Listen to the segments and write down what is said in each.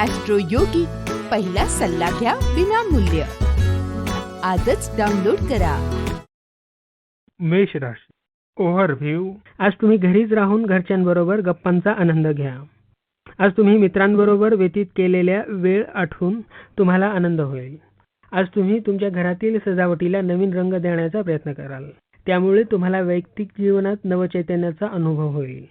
Austro योगी पहिला सल्ला घ्या विनामूल्य. आजच डाउनलोड करा. मेष राशी ओव्हरव्ह्यू आज तुम्ही घरीच राहून घरच्यांबरोबर गप्पांचा आनंद घ्या. आज तुम्ही मित्रांबरोबर व्यतीत केलेल्या वेळ आठवून तुम्हाला आनंद होईल. आज तुम्ही तुमच्या घरातील सजावटीला नवीन रंग देण्याचा प्रयत्न कराल. त्यामुळे तुम्हाला वैयक्तिक जीवनात नवचैतन्याचा अनुभव होईल.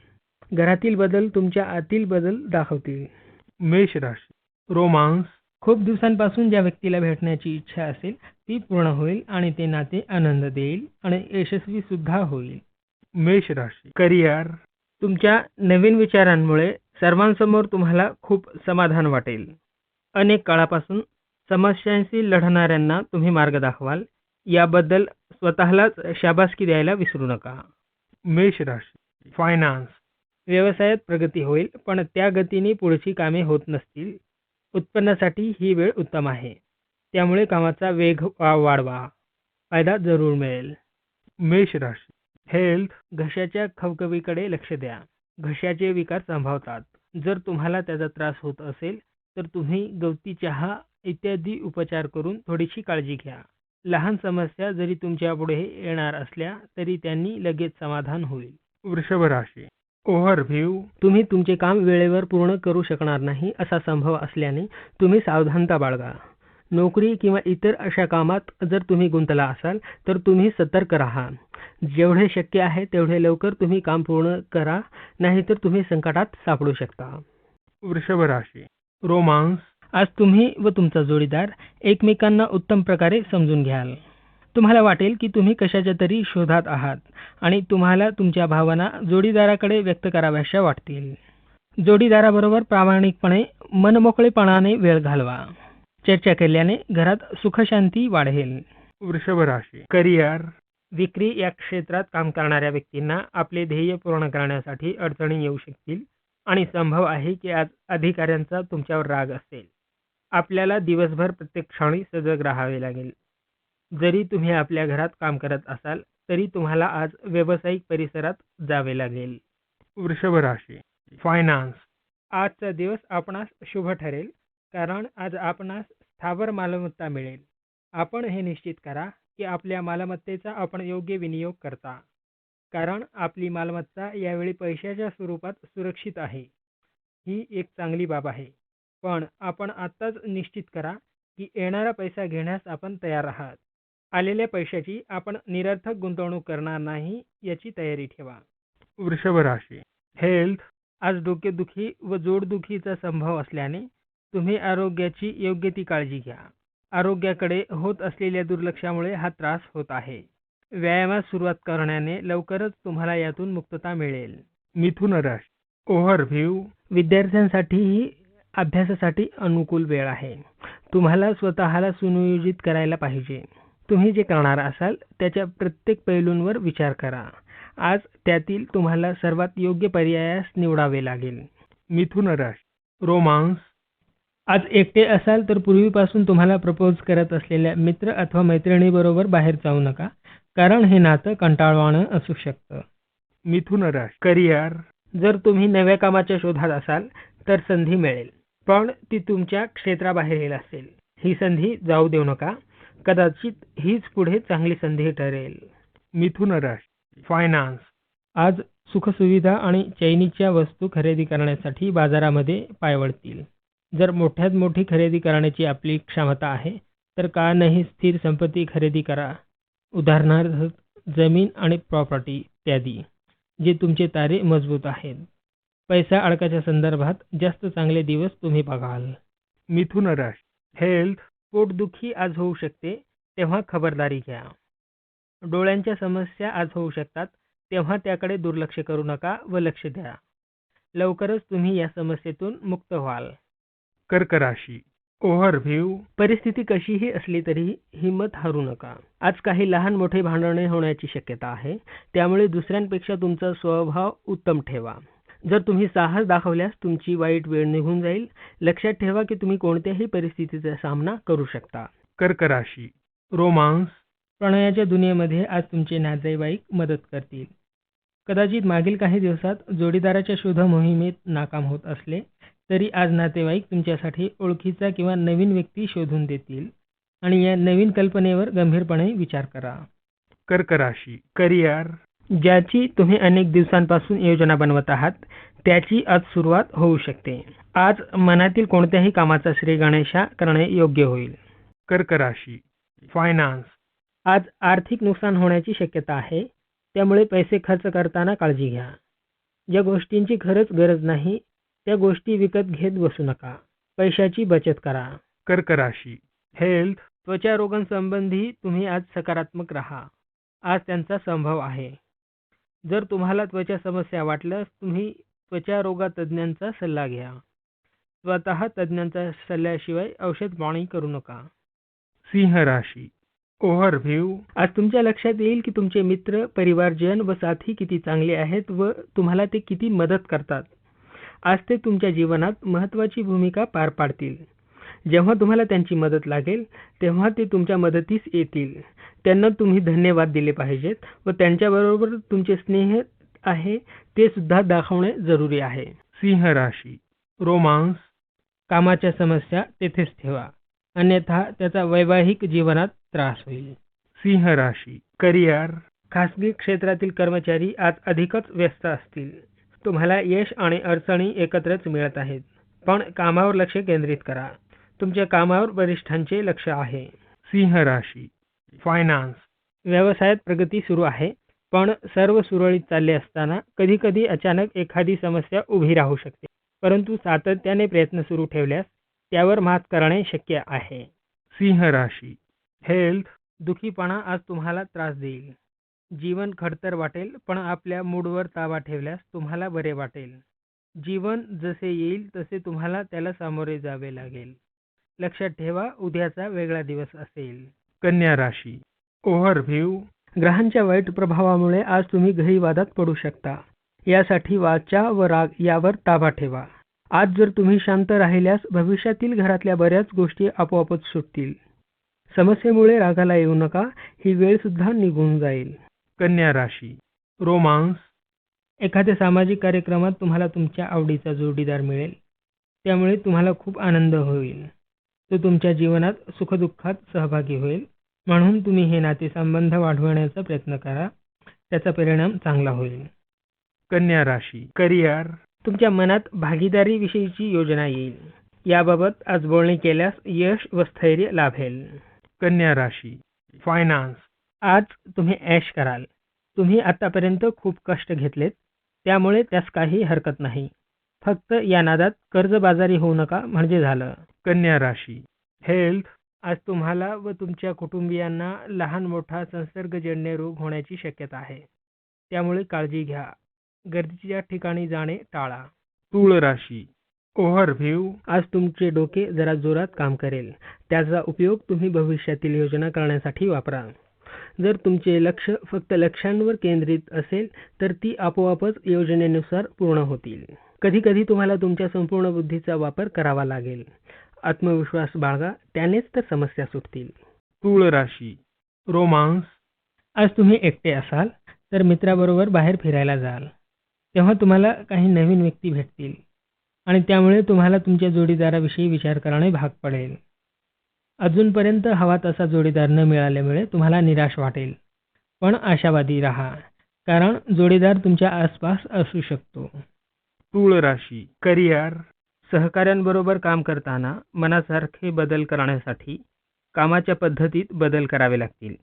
घरातील बदल तुमच्या आतील बदल दाखवतील. मेष राशी. रोमांस. खूप दिवसांपासून ज्या व्यक्तीला भेटण्याची इच्छा असेल ती पूर्ण होईल आणि ते नाते आनंद देईल आणि यशस्वी सुद्धा होईल. मेष राशी. करिअर. तुमच्या नवीन विचारांमुळे सर्वांसमोर तुम्हाला खूप समाधान वाटेल. अनेक काळापासून समस्यांशी लढणाऱ्यांना तुम्ही मार्ग दाखवाल. याबद्दल स्वतःलाच शाबासकी द्यायला विसरू नका. मेष राशी. फायनान्स. व्यवसायात प्रगती होईल पण त्या गतीने पुढची कामे होत नसतील. उत्पन्नासाठी ही वेळ उत्तम आहे. त्यामुळे कामाचा वेग वाढवा. फायदा जरूर मिळेल. मेष राशी. हेल्थ घशाच्या खवखवीकडे लक्ष द्या. घशाचे विकार संभावतात. जर तुम्हाला त्याचा त्रास होत असेल तर तुम्ही गवती चहा इत्यादी उपचार करून थोडीशी काळजी घ्या. लहान समस्या जरी तुमच्यापुढे येणार असल्या तरी त्यांनी लगेच समाधान होईल. वृषभ राशी. ओव्हरव्ह्यू. तुम्ही तुमचे काम वेळेवर पूर्ण करू शकणार नाही असा संभव असल्याने तुम्ही सावधानता बाळगा. नोकरी किंवा इतर अशा कामात जर तुम्ही गुंतला असाल तर तुम्ही सतर्क राहा. जेवढे शक्य आहे तेवढे लवकर तुम्ही काम पूर्ण करा नाहीतर तुम्ही संकटात सापडू शकता. वृषभ राशी. रोमांस. आज तुम्ही व तुमचा जोडीदार एकमेकांना उत्तम प्रकारे समजून घ्याल. तुम्हाला वाटेल की तुम्ही कशाच्या तरी शोधात आहात आणि तुम्हाला तुमच्या भावना जोडीदाराकडे व्यक्त कराव्याशा वाटतील. जोडीदाराबरोबर प्रामाणिकपणे मनमोकळेपणाने वेळ घालवा. चर्चा केल्याने घरात सुखशांती वाढेल. वृषभ राशी. करिअर. विक्री या क्षेत्रात काम करणाऱ्या व्यक्तींना आपले ध्येय पूर्ण करण्यासाठी अडचणी येऊ शकतील आणि संभव आहे की आज अधिकाऱ्यांचा तुमच्यावर राग असेल. आपल्याला दिवसभर प्रत्येक क्षणी सजग राहावे लागेल. जरी तुम्ही आपल्या घरात काम करत असाल तरी तुम्हाला आज व्यावसायिक परिसरात जावे लागेल. वृषभ राशी फायनान्स आजचा दिवस आपणास शुभ ठरेल कारण आज आपणास स्थावर मालमत्ता मिळेल. आपण हे निश्चित करा की आपल्या मालमत्तेचा आपण योग्य विनियोग करता. कारण आपली मालमत्ता यावेळी पैशाच्या स्वरूपात सुरक्षित आहे. ही एक चांगली बाब आहे. पण आपण आत्ताच निश्चित करा की येणारा पैसा घेण्यास आपण तयार आहात. आलेल्या पैशाची आपण निरर्थक गुंतवणूक करणार नाही याची तयारी ठेवा. वृषभ राशी. हेल्थ आज डोकेदुखी व जोडदुखीचा संभव असल्याने तुम्ही आरोग्याची योग्य ती काळजी घ्या. आरोग्याकडे होत असलेल्या दुर्लक्षामुळे हा त्रास होत आहे. व्यायामास सुरुवात करण्याने लवकरच तुम्हाला यातून मुक्तता मिळेल. मिथुन राशी. ओव्हरव्ह्यू विद्यार्थ्यांसाठीही अभ्यासासाठी अनुकूल वेळ आहे. तुम्हाला स्वतःला सुनियोजित करायला पाहिजे. तुम्ही जे करणार असाल त्याच्या प्रत्येक पैलूंवर विचार करा. आज त्यातील तुम्हाला सर्वात योग्य पर्यायास निवडावे लागेल. मिथुन राशी रोमांस. आज एकटे असाल तर पूर्वीपासून तुम्हाला प्रपोज करत असलेल्या मित्र अथवा मैत्रिणीबरोबर बाहेर जाऊ नका कारण हे नातं कंटाळवाणं असू शकतं. मिथुन राशी करिअर. जर तुम्ही नव्या कामाच्या शोधात असाल तर संधी मिळेल. पण ती तुमच्या क्षेत्राबाहेरील असेल. ही संधी जाऊ देऊ नका. कदाचित हीच पुढे चांगली संधी ठरेल. मिथुन राशी फायनान्स आज सुखसुविधा आणि चैनीच्या वस्तू खरेदी करण्यासाठी बाजारामध्ये पायवळतील जर मोठ्यात मोठी खरेदी करण्याची आपली क्षमता आहे तर का नाही स्थिर संपत्ती खरेदी करा? उदाहरणार्थ जमीन आणि प्रॉपर्टी इत्यादी जे तुमचे तारे मजबूत आहेत. पैसा अडकाच्या संदर्भात जास्त चांगले दिवस तुम्ही बघाल. मिथुन राशी हेल्थ पोटदुखी आज होऊ शकते तेव्हा खबरदारी घ्या. डोळ्यांच्या समस्या आज होऊ शकतात तेव्हा त्याकडे दुर्लक्ष करू नका व लक्ष द्या. लवकरच तुम्ही या समस्येतून मुक्त व्हाल. कर्क राशी ओव्हरव्ह्यू परिस्थिती कशीही असली तरी हिंमत हरू नका. आज काही लहान मोठे भांडणे होण्याची शक्यता आहे त्यामुळे दुसऱ्यांपेक्षा तुमचा स्वभाव उत्तम ठेवा. जर तुम्ही साहस दाखवल्यास तुमची वाईट वेळ निघून जाईल. लक्षात ठेवा की तुम्ही कोणत्याही परिस्थितीचा सामना करू शकता. कर्क राशी रोमांस. प्रणयाच्या दुनियेमध्ये आज तुमचे नातेवाईक मदत करतील. कदाचित मागील काही दिवसात जोडीदाराच्या शोध मोहिमेत नाकाम होत असले तरी आज नातेवाईक तुमच्यासाठी ओळखीचा किंवा नवीन व्यक्ती शोधून देतील. आणि या नवीन कल्पनेवर गंभीरपणे विचार करा. कर्क राशी करिअर. ज्याची तुम्ही अनेक दिवसांपासून योजना बनवत आहात त्याची आज सुरुवात होऊ शकते. आज मनातील कोणत्याही कामाचा श्री गणेशा करणे योग्य होईल. कर्क राशी फायनान्स आज आर्थिक नुकसान होण्याची शक्यता आहे त्यामुळे पैसे खर्च करताना काळजी घ्या. ज्या गोष्टींची खरंच गरज नाही त्या गोष्टी विकत घेत बसू नका. पैशाची बचत करा. कर्क राशी हेल्थ त्वचा रोगांसंबंधी तुम्ही आज सकारात्मक राहा. आज त्यांचा संभव आहे. जर तुम्हाला त्वचा समस्या वाटल्यास तुम्ही त्वचा रोगा तज्ज्ञांचा सल्ला घ्या. स्वतः तज्ज्ञांच्या सल्ल्याशिवाय औषध पाणी करू नका. सिंह राशी. ओव्हरव्ह्यू. आज तुमच्या लक्षात येईल की तुमचे मित्र परिवारजन व साथी किती चांगले आहेत व तुम्हाला ते किती मदत करतात. आज ते तुमच्या जीवनात महत्त्वाची भूमिका पार पाडतील. जेव्हा तुम्हाला त्यांची मदत लागेल तेव्हा ते तुमच्या मदतीस येतील. त्यांना तुम्ही धन्यवाद दिले पाहिजेत व त्यांच्याबरोबर तुमचे स्नेह आहे ते सुद्धा दाखवणे जरुरी आहे. सिंह राशी रोमांस कामाच्या समस्या तेथेच ठेवा. अन्यथा त्याचा वैवाहिक जीवनात त्रास होईल. सिंह राशी करिअर. खासगी क्षेत्रातील कर्मचारी आज अधिकच व्यस्त असतील. तुम्हाला यश आणि अडचणी एकत्रच मिळत आहेत. पण कामावर लक्ष केंद्रित करा. तुमच्या कामावर वरिष्ठांचे लक्ष आहे. सिंह राशी. फायनान्स व्यवसायात प्रगती सुरू आहे पण सर्व सुरळीत चालले असताना कधी कधी अचानक एखादी समस्या उभी राहू शकते. परंतु सातत्याने प्रयत्न सुरू ठेवल्यास त्यावर मात करणे शक्य आहे. सिंह राशी. हेल्थ दुखीपणा आज तुम्हाला त्रास देईल. जीवन खडतर वाटेल पण आपल्या मूडवर ताबा ठेवल्यास तुम्हाला बरे वाटेल. जीवन जसे येईल तसे तुम्हाला त्याला सामोरे जावे लागेल. लक्षात ठेवा उद्याचा वेगळा दिवस असेल. कन्या राशी. ओव्हरव्ह्यू. ग्रहांच्या वाईट प्रभावामुळे आज तुम्ही घरी पडू शकता. यासाठी वाचा व राग यावर ताबा ठेवा. आज जर तुम्ही शांत राहिल्यास भविष्यातील घरातल्या बऱ्याच गोष्टी आपोआपच सुटतील. समस्येमुळे रागाला येऊ नका ही वेळ सुद्धा निघून जाईल. कन्या राशी. रोमांस. एखाद्या सामाजिक कार्यक्रमात तुम्हाला तुमच्या आवडीचा जोडीदार मिळेल. त्यामुळे तुम्हाला खूप आनंद होईल. तो तुमच्या जीवनात सुखदुःखात सहभागी होईल. म्हणून तुम्ही हे नातेसंबंध वाढवण्याचा प्रयत्न करा. त्याचा परिणाम चांगला होईल. कन्या राशी करिअर. तुमच्या मनात भागीदारीविषयीची योजना येईल. याबाबत आज बोलणी केल्यास यश व स्थैर्य लाभेल कन्या राशी फायनान्स आज तुम्ही ऐश कराल. तुम्ही आतापर्यंत खूप कष्ट घेतलेत. त्यामुळे त्यास काही हरकत नाही. फक्त या नादात कर्जबाजारी होऊ नका म्हणजे झालं. कन्या राशी. हेल्थ आज तुम्हाला व तुमच्या कुटुंबियांना लहान मोठा संसर्गजन्य रोग होण्याची शक्यता आहे. त्यामुळे काळजी घ्या. गर्दीच्या ठिकाणी जाणे टाळा. तूळ राशी. ओव्हरव्ह्यू आज तुमचे डोके जरा जोरात काम करेल. त्याचा उपयोग तुम्ही भविष्यातील योजना करण्यासाठी वापरा. जर तुमचे लक्ष फक्त लक्ष्यांवर केंद्रित असेल तर ती आपोआपच योजनेनुसार पूर्ण होतील. कधी कधी तुम्हाला तुमच्या संपूर्ण बुद्धीचा वापर करावा लागेल. आत्मविश्वास बाळगा त्यानेच तर समस्या सुटतील. तुळ राशी रोमांस. आज तुम्ही एकटे असाल तर मित्राबरोबर बाहेर फिरायला जाल. तेव्हा तुम्हाला काही नवीन व्यक्ती भेटतील. आणि त्यामुळे तुम्हाला तुमच्या जोडीदाराविषयी विचार करणे भाग पडेल. अजूनपर्यंत हवा तसा जोडीदार न मिळाल्यामुळे तुम्हाला निराश वाटेल. पण आशावादी राहा कारण जोडीदार तुमच्या आसपास असू शकतो. तुळ राशी करिअर. सहकाऱ्यांबरोबर काम करताना मनासारखे बदल करण्यासाठी कामाच्या पद्धतीत बदल करावे लागतील.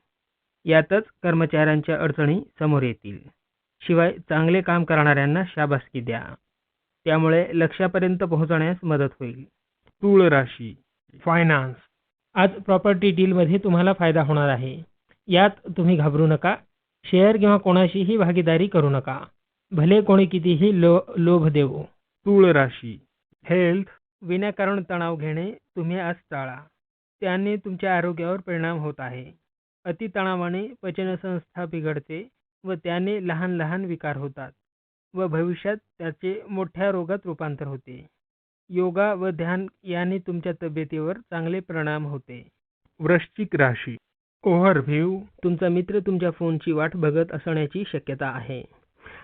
यातच कर्मचाऱ्यांच्या अडचणी समोर येतील. शिवाय चांगले काम करणाऱ्यांना शाबासकी द्या. त्यामुळे लक्ष्यापर्यंत पोहोचण्यास मदत होईल. तूळ राशी फायनान्स आज प्रॉपर्टी डीलमध्ये तुम्हाला फायदा होणार आहे. यात तुम्ही घाबरू नका. शेअर किंवा कोणाशीही भागीदारी करू नका. भले कोणी कितीही लो लोभ देवो. तूळ राशी हेल्थ विनाकारण तणाव घेणे तुम्ही आज टाळा. त्याने तुमच्या आरोग्यावर परिणाम होत आहे. अतितणावाने पचनसंस्था बिघडते व त्याने लहान लहान विकार होतात व भविष्यात त्याचे मोठ्या रोगात रूपांतर होते. योगा व ध्यान याने तुमच्या तब्येतीवर चांगले परिणाम होते. वृश्चिक राशी. ओव्हरव्ह्यू. तुमचा मित्र तुमच्या फोनची वाट बघत असण्याची शक्यता आहे.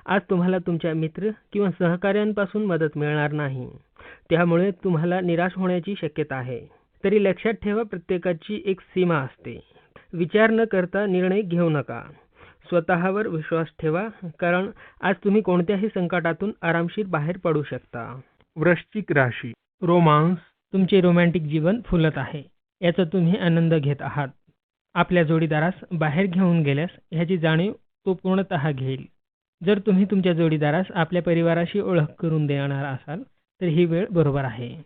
आज तुम्हाला तुमच्या मित्र किंवा सहकाऱ्यांपासून मदत मिळणार नाही. त्यामुळे तुम्हाला निराश होण्याची शक्यता आहे. तरी लक्षात ठेवा प्रत्येकाची एक सीमा असते. विचार न करता निर्णय घेऊ नका. स्वतःवर विश्वास ठेवा कारण आज तुम्ही कोणत्याही संकटातून आरामशीर बाहेर पडू शकता. वृश्चिक राशी. रोमांस. तुमचे रोमॅन्टिक जीवन फुलत आहे. याचा तुम्ही आनंद घेत आहात. आपल्या जोडीदारास बाहेर घेऊन गेल्यास ह्याची जाणीव तो पूर्णतः घेईल. जर तुम्ही तुमच्या जोडीदारास आपल्या परिवाराशी ओळख करून देणार असाल तर ही वेळ बरोबर आहे.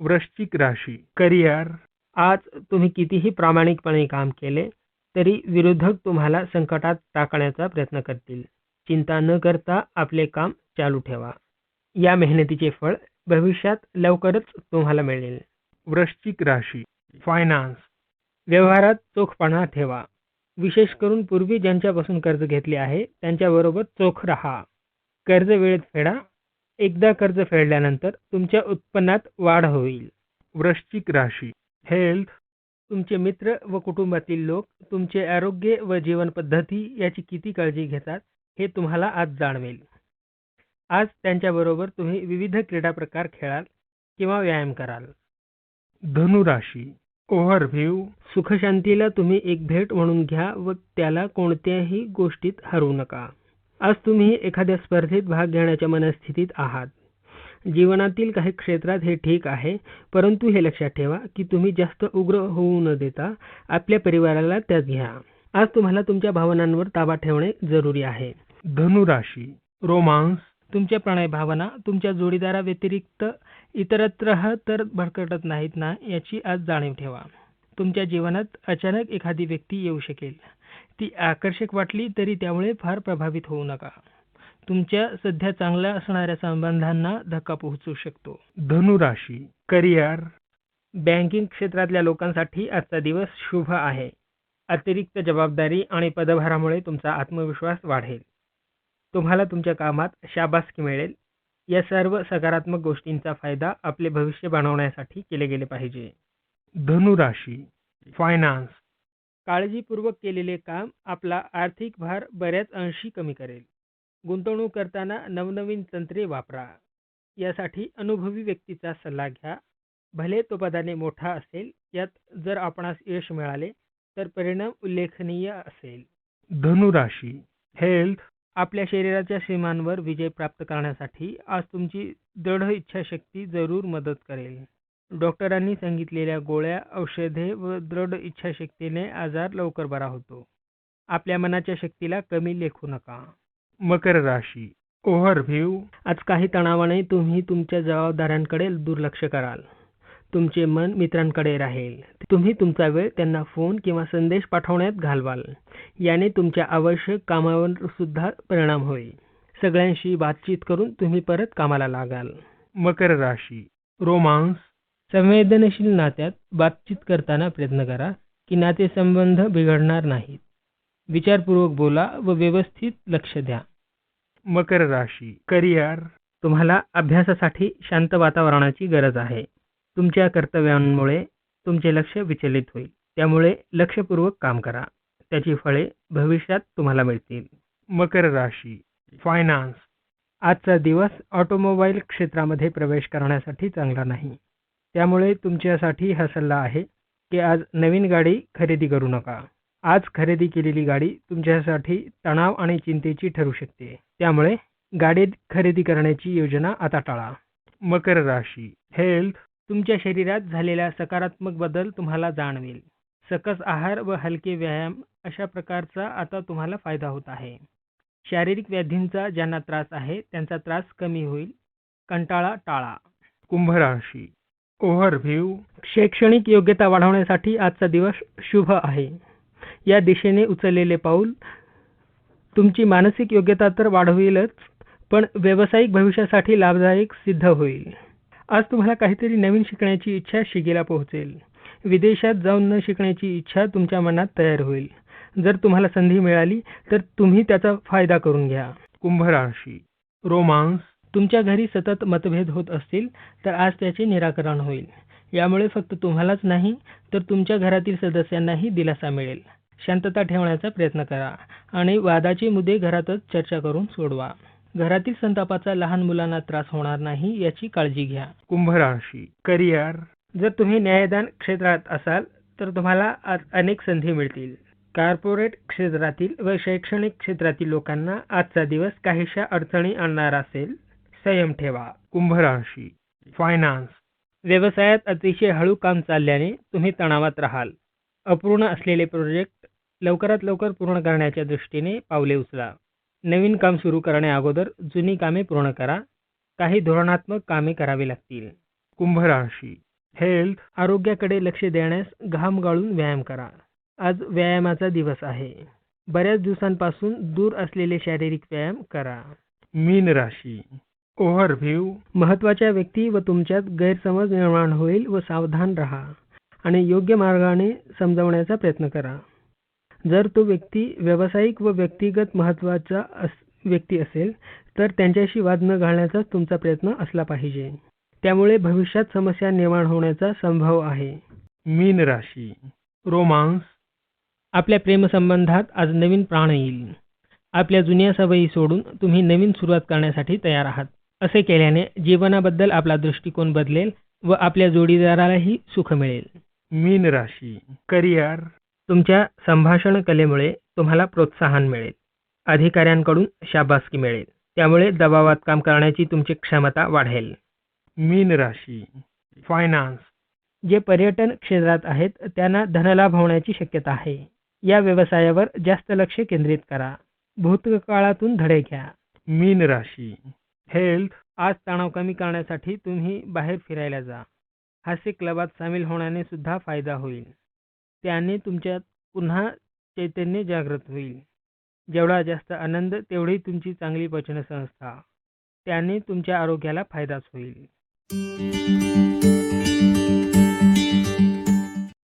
वृश्चिक राशी. करिअर आज तुम्ही कितीही प्रामाणिकपणे काम केले तरी विरोधक तुम्हाला संकटात टाकण्याचा प्रयत्न करतील. चिंता न करता आपले काम चालू ठेवा. या मेहनतीचे फळ भविष्यात लवकरच तुम्हाला मिळेल. वृश्चिक राशी. फायनान्स. व्यवहारात चोखपणा ठेवा. विशेष करून पूर्वी ज्यांच्यापासून कर्ज घेतले आहे त्यांच्याबरोबर चोख राहा. कर्ज वेळेत फेडा एकदा कर्ज फेडल्यानंतर तुमच्या उत्पन्नात वाढ होईल. वृश्चिक राशी. हेल्थ तुमचे मित्र व कुटुंबातील लोक तुमचे आरोग्य व जीवन पद्धती याची किती काळजी घेतात हे तुम्हाला आज जाणवेल. आज त्यांच्याबरोबर तुम्ही विविध क्रीडा प्रकार खेळाल किंवा व्यायाम कराल. धनुराशी ओव्हरव्ह्यू सुखशांतीला तुम्ही एक भेट म्हणून घ्या व त्याला कोणत्याही गोष्टीत हरवू नका. आज तुम्ही एखाद्या स्पर्धेत भाग घेण्याच्या मनस्थितीत आहात. जीवनातील काही क्षेत्रात हे ठीक आहे परंतु हे लक्षात ठेवा की तुम्ही जास्त उग्र होऊ न देता आपल्या परिवाराला त्यात घ्या. आज तुम्हाला तुमच्या भावनांवर ताबा ठेवणे जरुरी आहे. धनुराशी रोमांस. तुमच्या प्रणय भावना तुमच्या जोडीदाराव्यतिरिक्त इतरत्र तर भरकटत नाहीत ना याची आज जाणीव ठेवा. तुमच्या जीवनात अचानक एखादी व्यक्ती येऊ शकेल. ती आकर्षक वाटली तरी त्यामुळे फार प्रभावित होऊ नका. तुमच्या सध्या चांगल्या असणाऱ्या संबंधांना धक्का पोहोचू शकतो. धनुराशी करिअर. बँकिंग क्षेत्रातल्या लोकांसाठी आजचा दिवस शुभ आहे. अतिरिक्त जबाबदारी आणि पदभारामुळे तुमचा आत्मविश्वास वाढेल. तुम्हाला तुमच्या कामात शाबासकी मिळेल. या सर्व सकारात्मक गोष्टींचा फायदा आपले भविष्य बनवण्यासाठी केले गेले पाहिजे. धनुराशी फायनान्स काळजीपूर्वक केलेले काम आपला आर्थिक भार बऱ्याच अंशी कमी करेल. गुंतवणूक करताना नवनवीन तंत्रे वापरा. यासाठी अनुभवी व्यक्तीचा सल्ला घ्या. भले तो पदाने मोठा असेल यात जर आपणास यश मिळाले तर परिणाम उल्लेखनीय असेल. धनुराशी. हेल्थ आपल्या शरीराच्या सीमांवर विजय प्राप्त करण्यासाठी आज तुमची दृढ इच्छाशक्ती जरूर मदत करेल. डॉक्टरांनी सांगितलेल्या गोळ्या औषधे व दृढ इच्छाशक्तीने आजार लवकर बरा होतो. आपल्या मनाच्या शक्तीला कमी लेखू नका. मकर राशी ओव्हरव्ह्यू आज काही तणावाने तुम्ही तुमच्या जबाबदाऱ्यांकडे दुर्लक्ष कराल. तुमचे मन मित्रांकडे राहील. तुम्ही तुमचा वेळ त्यांना फोन किंवा संदेश पाठवण्यात घालवाल. याने तुमच्या आवश्यक कामावर सुद्धा परिणाम होईल. सगळ्यांशी बातचीत करून तुम्ही परत कामाला लागाल. मकर राशी रोमांस. संवेदनशील नात्यात बातचीत करताना प्रयत्न करा की नातेसंबंध बिघडणार नाहीत. विचारपूर्वक बोला व व्यवस्थित लक्ष द्या. मकर राशी करिअर. तुम्हाला अभ्यासासाठी शांत वातावरणाची गरज आहे. तुमच्या कर्तव्यांमुळे तुमचे लक्ष विचलित होईल. त्यामुळे लक्षपूर्वक काम करा. त्याची फळे भविष्यात तुम्हाला मिळतील. मकर राशी फायनान्स आजचा दिवस ऑटोमोबाईल क्षेत्रामध्ये प्रवेश करण्यासाठी चांगला नाही. त्यामुळे तुमच्यासाठी हा सल्ला आहे की आज नवीन गाडी खरेदी करू नका. आज खरेदी केलेली गाडी तुमच्यासाठी तणाव आणि चिंतेची ठरू शकते. त्यामुळे गाडी खरेदी करण्याची योजना आता टाळा. मकर राशी. हेल्थ तुमच्या शरीरात झालेला सकारात्मक बदल तुम्हाला जाणवेल. सकस आहार व हलके व्यायाम अशा प्रकारचा आता तुम्हाला फायदा होत आहे. शारीरिक व्याधींचा ज्यांना त्रास आहे त्यांचा त्रास कमी होईल. कंटाळा टाळा. कुंभ राशी. ओव्हरव्ह्यू शैक्षणिक योग्यता वाढवण्यासाठी आजचा दिवस शुभ आहे. या दिशेने उचललेले पाऊल तुमची मानसिक योग्यता तर वाढवेलच पण व्यावसायिक भविष्यासाठी लाभदायक सिद्ध होईल. आज तुम्हाला काहीतरी नवीन शिकण्याची इच्छा शिगेला पोहोचेल. विदेशात जाऊन न शिकण्याची इच्छा तुमच्या मनात तयार होईल. जर तुम्हाला संधी मिळाली तर तुम्ही त्याचा फायदा करून घ्या. कुंभ राशी रोमांस तुमच्या घरी सतत मतभेद होत असतील तर आज त्याचे निराकरण होईल. यामुळे फक्त तुम्हालाच नाही तर तुमच्या घरातील सदस्यांनाही दिलासा मिळेल. शांतता ठेवण्याचा प्रयत्न करा आणि वादाचे मुद्दे घरातच चर्चा करून सोडवा. घरातील संतापाचा लहान मुलांना त्रास होणार नाही याची काळजी घ्या. कुंभ राशी करिअर. जर तुम्ही न्यायदान क्षेत्रात असाल तर तुम्हाला आज अनेक संधी मिळतील. कॉर्पोरेट क्षेत्रातील व शैक्षणिक क्षेत्रातील लोकांना आजचा दिवस काहीशा अडचणी आणणार असेल. संयम ठेवा. कुंभ राशी फायनान्स व्यवसायात अतिशय हळू काम चालल्याने तुम्ही तणावात राहाल. अपूर्ण असलेले प्रोजेक्ट लवकरात लवकर पूर्ण करण्याच्या दृष्टीने पावले उचला. नवीन काम सुरू करण्याअगोदर जुनी कामे पूर्ण करा. काही धोरणात्मक कामे करावी लागतील. कुंभ राशी हेल्थ आरोग्याकडे लक्ष देण्यास घाम गाळून व्यायाम करा. आज व्यायामाचा दिवस आहे. बऱ्याच दिवसांपासून दूर असलेले शारीरिक व्यायाम करा. मीन राशी ओव्हरव्ह्यू. महत्त्वाच्या व्यक्ती व तुमच्यात गैरसमज निर्माण होईल व सावधान राहा आणि योग्य मार्गाने समजावण्याचा प्रयत्न करा. जर तो व्यक्ती व्यावसायिक व व्यक्तिगत महत्त्वाचा अस व्यक्ती असेल तर त्यांच्याशी वाद न घालण्याचा तुमचा प्रयत्न असला पाहिजे. त्यामुळे भविष्यात समस्या निर्माण होण्याचा संभव आहे. मीन राशी. रोमांस. आपल्या प्रेमसंबंधात आज नवीन प्राण येईल. आपल्या जुन्या सवयी सोडून तुम्ही नवीन सुरुवात करण्यासाठी तयार आहात. असे केल्याने जीवनाबद्दल आपला दृष्टिकोन बदलेल व आपल्या जोडीदारालाही सुख मिळेल. मीन राशी करिअर. तुमच्या संभाषण कलेमुळे तुम्हाला प्रोत्साहन मिळेल. अधिकाऱ्यांकडून शाबासकी मिळेल. त्यामुळे दबावात काम करण्याची तुमची क्षमता वाढेल. मीन राशी फायनान्स जे पर्यटन क्षेत्रात आहेत त्यांना धनलाभ होण्याची शक्यता आहे. या व्यवसायावर जास्त लक्ष केंद्रित करा. भूतकाळातून धडे घ्या. मीन राशी हेल्थ आज तणाव कमी करण्यासाठी तुम्ही बाहेर फिरायला जा. हास्य क्लबात सामील होण्याने सुद्धा फायदा होईल. त्याने तुमच्यात पुन्हा चैतन्य जागृत होईल. जेवढा जास्त आनंद तेवढी तुमची चांगली पचनसंस्था. त्याने तुमच्या आरोग्याला फायदाच होईल.